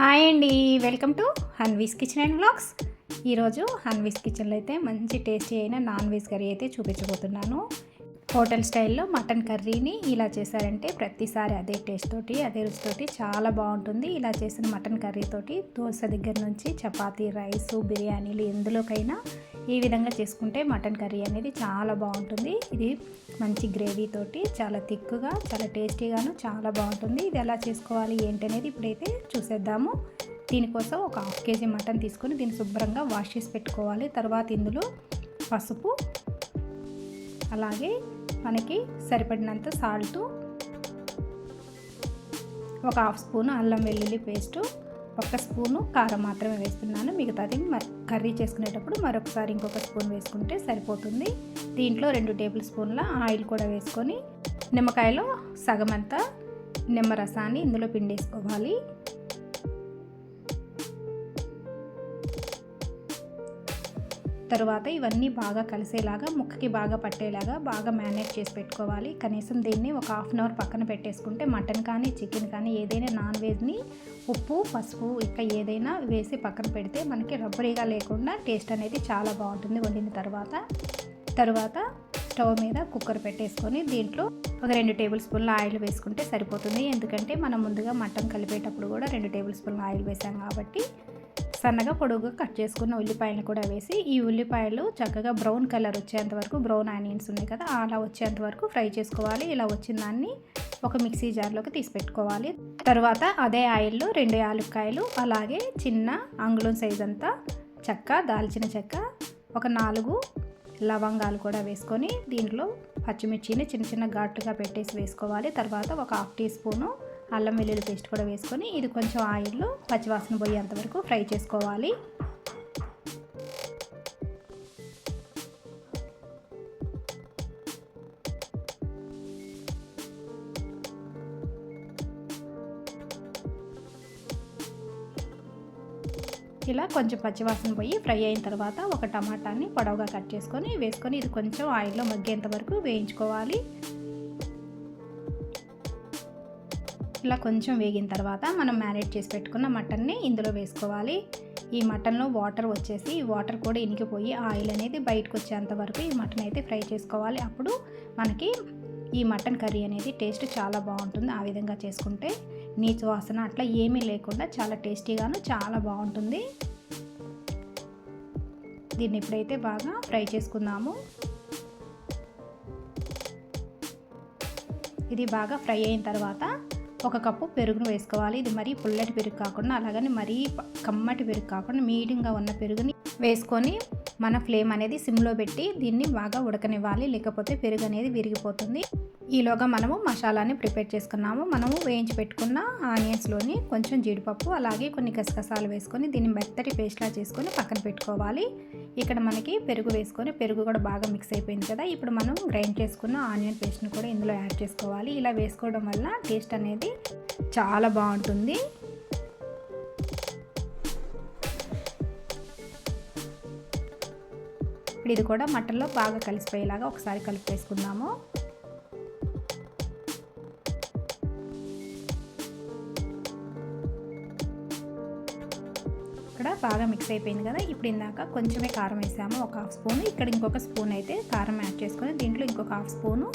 Hi అండి welcome to Hanvi's kitchen and blogs ఈరోజు హన్వీస్ కిచెన్లో అయితే మంచి టేస్టీ అయిన నాన్ వెజ్ కర్రీ అయితే చూపించబోతున్నాను. హోటల్ స్టైల్లో మటన్ కర్రీని ఇలా చేశారంటే ప్రతిసారి అదే టేస్ట్ తోటి అదే రుచితోటి చాలా బాగుంటుంది. ఇలా చేసిన మటన్ కర్రీతోటి దోశ దగ్గర నుంచి చపాతీ రైస్ బిర్యానీలు ఎందులోకైనా ఈ విధంగా చేసుకుంటే మటన్ కర్రీ అనేది చాలా బాగుంటుంది. ఇది మంచి గ్రేవీతోటి చాలా థిక్గా చాలా టేస్టీగాను చాలా బాగుంటుంది. ఇది ఎలా చేసుకోవాలి ఏంటి అనేది ఇప్పుడైతే చూసేద్దాము. దీనికోసం ఒక హాఫ్ కేజీ మటన్ తీసుకొని దీన్ని శుభ్రంగా వాష్ చేసి పెట్టుకోవాలి. తర్వాత ఇందులో పసుపు అలాగే మనకి సరిపడినంత సాల్టు ఒక హాఫ్ స్పూను అల్లం వెల్లుల్లి పేస్టు ఒక స్పూను కారం మాత్రమే వేస్తున్నాను. మిగతాది కర్రీ చేసుకునేటప్పుడు మరొకసారి ఇంకొక స్పూన్ వేసుకుంటే సరిపోతుంది. దీంట్లో రెండు టేబుల్ స్పూన్ల ఆయిల్ కూడా వేసుకొని నిమ్మకాయలో సగం అంతా నిమ్మరసాన్ని ఇందులో పిండేసుకోవాలి. తరువాత ఇవన్నీ బాగా కలిసేలాగా ముక్కకి బాగా పట్టేలాగా బాగా మేనేజ్ చేసి పెట్టుకోవాలి. కనీసం దీన్ని ఒక హాఫ్ అన్ అవర్ పక్కన పెట్టేసుకుంటే మటన్ కానీ చికెన్ కానీ ఏదైనా నాన్ వెజ్ని ఉప్పు పసుపు ఇంకా ఏదైనా వేసి పక్కన పెడితే మనకి రబ్బరీగా లేకుండా టేస్ట్ అనేది చాలా బాగుంటుంది వండిన తర్వాత. తర్వాత స్టవ్ మీద కుక్కర్ పెట్టేసుకొని దీంట్లో ఒక రెండు టేబుల్ స్పూన్ల ఆయిల్ వేసుకుంటే సరిపోతుంది. ఎందుకంటే మనం ముందుగా మటన్ కలిపేటప్పుడు కూడా రెండు టేబుల్ స్పూన్ల ఆయిల్ వేసాం కాబట్టి సన్నగా పొడుగుగా కట్ చేసుకున్న ఉల్లిపాయలు కూడా వేసి ఈ ఉల్లిపాయలు చక్కగా బ్రౌన్ కలర్ వచ్చేంత వరకు బ్రౌన్ ఆనియన్స్ ఉన్నాయి కదా అలా వచ్చేంత వరకు ఫ్రై చేసుకోవాలి. ఇలా వచ్చిన దాన్ని ఒక మిక్సీ జార్లోకి తీసి పెట్టుకోవాలి. తర్వాత అదే ఆయిల్లో రెండు యాలక్కాయలు అలాగే చిన్న అంగుళం సైజ్ అంతా చెక్క దాల్చిన చెక్క ఒక నాలుగు లవంగాలు కూడా వేసుకొని దీంట్లో పచ్చిమిర్చిని చిన్న చిన్న ఘాటుగా పెట్టేసి వేసుకోవాలి. తర్వాత ఒక హాఫ్ టీ స్పూను అల్లం వెల్లుల్లి పేస్ట్ కూడా వేసుకొని ఇది కొంచెం ఆయిల్లో పచ్చివాసన పోయేంత వరకు ఫ్రై చేసుకోవాలి. ఇలా కొంచెం పచ్చివాసన పోయి ఫ్రై అయిన తర్వాత ఒక టమాటాని పొడవుగా కట్ చేసుకొని వేసుకొని ఇది కొంచెం ఆయిల్లో మగ్గేంత వరకు వేయించుకోవాలి. ఇలా కొంచెం వేగిన తర్వాత మనం మ్యారినేట్ చేసి పెట్టుకున్న మటన్ని ఇందులో వేసుకోవాలి. ఈ మటన్లో వాటర్ వచ్చేసి ఈ వాటర్ కూడా ఇనికిపోయి ఆయిల్ అనేది బయటకు వచ్చేంత వరకు ఈ మటన్ అయితే ఫ్రై చేసుకోవాలి. అప్పుడు మనకి ఈ మటన్ కర్రీ అనేది టేస్ట్ చాలా బాగుంటుంది ఆ విధంగా చేసుకుంటే. నీచు వాసన అట్లా ఏమీ లేకుండా చాలా టేస్టీగాను చాలా బాగుంటుంది. దీన్ని ఇప్పుడైతే బాగా ఫ్రై చేసుకుందాము. ఇది బాగా ఫ్రై అయిన తర్వాత ఒక కప్పు పెరుగును వేసుకోవాలి. ఇది మరీ పుల్లటి పెరుగు కాకుండా అలాగని మరీ కమ్మటి పెరుగు కాకుండా మీడియంగా ఉన్న పెరుగుని వేసుకొని మన ఫ్లేమ్ అనేది సిమ్లో పెట్టి దీన్ని బాగా ఉడకనివ్వాలి. లేకపోతే పెరుగు అనేది విరిగిపోతుంది. ఈలోగా మనము మసాలాని ప్రిపేర్ చేసుకున్నాము. మనము వేయించి పెట్టుకున్న ఆనియన్స్లోని కొంచెం జీడిపప్పు అలాగే కొన్ని గసగసాలు వేసుకొని దీన్ని మెత్తటి పేస్ట్లా చేసుకొని పక్కన పెట్టుకోవాలి. ఇక్కడ మనకి పెరుగు వేసుకొని పెరుగు కూడా బాగా మిక్స్ అయిపోయింది కదా. ఇప్పుడు మనం గ్రైండ్ చేసుకున్న ఆనియన్ పేస్ట్ని కూడా ఇందులో యాడ్ చేసుకోవాలి. ఇలా వేసుకోవడం వల్ల టేస్ట్ అనేది చాలా బాగుంటుంది. ఇప్పుడు ఇది కూడా మటన్లో బాగా కలిసిపోయేలాగా ఒకసారి కలిపేసుకుందాము ఇక్కడ బాగా మిక్స్ అయిపోయింది కదా. ఇప్పుడు ఇందాక కొంచెమే కారం వేసాము ఒక హాఫ్ స్పూన్. ఇక్కడ ఇంకొక స్పూన్ అయితే కారం యాడ్ చేసుకొని దీంట్లో ఇంకొక హాఫ్ స్పూను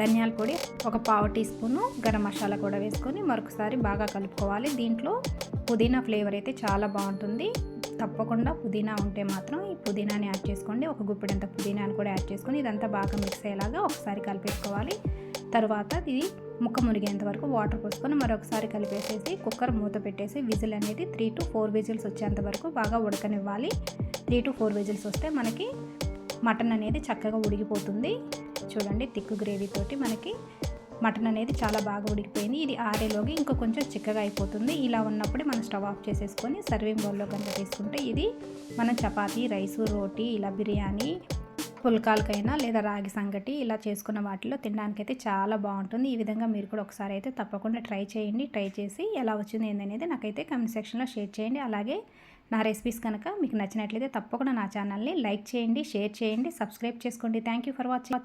ధనియాల పొడి ఒక పావు టీ స్పూను గరం మసాలా కూడా వేసుకొని మరొకసారి బాగా కలుపుకోవాలి. దీంట్లో పుదీనా ఫ్లేవర్ అయితే చాలా బాగుంటుంది. తప్పకుండా పుదీనా ఉంటే మాత్రం ఈ పుదీనాని యాడ్ చేసుకోండి. ఒక గుప్పిడంత పుదీనాని కూడా యాడ్ చేసుకొని ఇదంతా బాగా మిక్స్ అయ్యేలాగా ఒకసారి కలిపేసుకోవాలి. తర్వాత ఇది ముక్క మునిగేంత వరకు వాటర్ పోసుకొని మరొకసారి కలిపేసేసి కుక్కర్ మూత పెట్టేసి విజిల్ అనేది త్రీ టు ఫోర్ విజిల్స్ వచ్చేంత వరకు బాగా ఉడకనివ్వాలి. త్రీ టు ఫోర్ విజిల్స్ వస్తే మనకి మటన్ అనేది చక్కగా ఉడికిపోతుంది చూడండి థిక్ గ్రేవీతోటి మనకి మటన్ అనేది చాలా బాగా ఉడికిపోయింది. ఇది ఆరేలోకి ఇంకా కొంచెం చిక్కగా అయిపోతుంది. ఇలా ఉన్నప్పుడు మనం స్టవ్ ఆఫ్ చేసేసుకొని సర్వింగ్ బౌల్లో కనుక తీసుకుంటే ఇది మనం చపాతీ రైసు రోటీ ఇలా బిర్యానీ పుల్కాలకైనా లేదా రాగి సంగటి ఇలా చేసుకున్న వాటిలో తినడానికైతే చాలా బాగుంటుంది. ఈ విధంగా మీరు కూడా ఒకసారి అయితే తప్పకుండా ట్రై చేయండి. ట్రై చేసి ఎలా వచ్చింది ఏందనేది నాకైతే కమెంట్ సెక్షన్లో షేర్ చేయండి. అలాగే నా రెసిపీస్ కనుక మీకు నచ్చినట్లయితే తప్పకుండా నా ఛానల్ని లైక్ చేయండి షేర్ చేయండి సబ్స్క్రైబ్ చేసుకోండి. Thank you for watching.